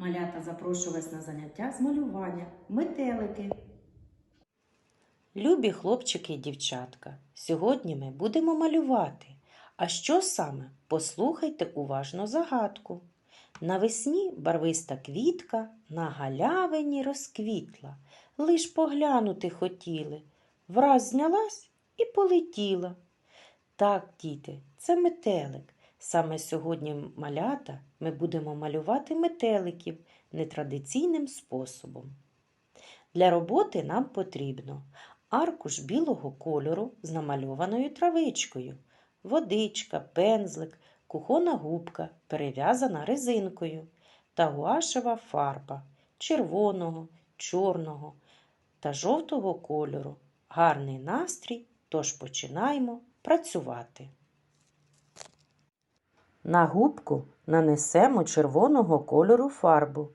Малята запрошую вас на заняття з малювання. Метелики. Любі хлопчики і дівчатка, сьогодні ми будемо малювати. А що саме? Послухайте уважно загадку. Навесні барвиста квітка на галявині розквітла, лиш поглянути хотіли, враз знялась і полетіла. Так, діти, це метелик. Саме сьогодні малята ми будемо малювати метеликів нетрадиційним способом. Для роботи нам потрібно аркуш білого кольору з намальованою травичкою, водичка, пензлик, кухона губка, перев'язана резинкою та гуашева фарба червоного, чорного та жовтого кольору. Гарний настрій, тож починаємо працювати. На губку нанесемо червоного кольору фарбу.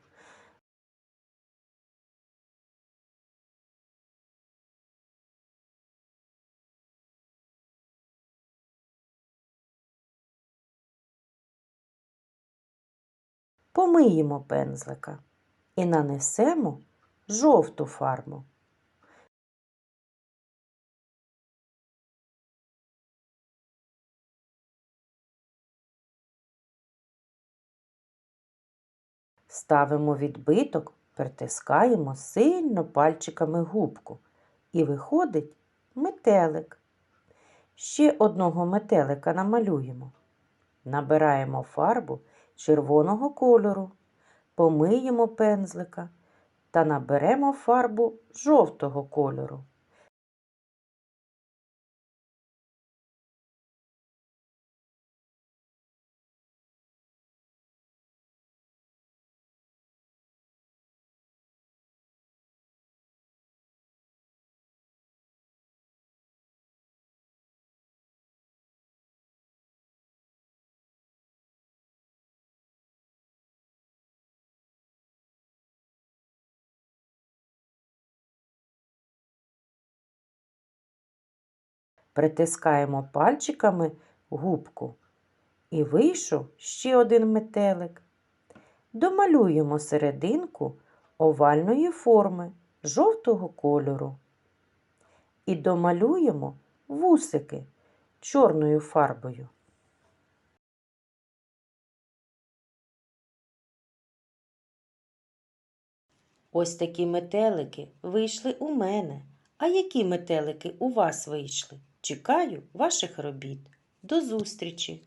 Помиємо пензлика і нанесемо жовту фарбу. Ставимо відбиток, притискаємо сильно пальчиками губку. І виходить метелик. Ще одного метелика намалюємо. Набираємо фарбу червоного кольору, помиємо пензлика та наберемо фарбу жовтого кольору. Притискаємо пальчиками губку. І вийшов ще один метелик. Домалюємо серединку овальної форми жовтого кольору. І домалюємо вусики чорною фарбою. Ось такі метелики вийшли у мене. А які метелики у вас вийшли? Чекаю ваших робіт. До зустрічі!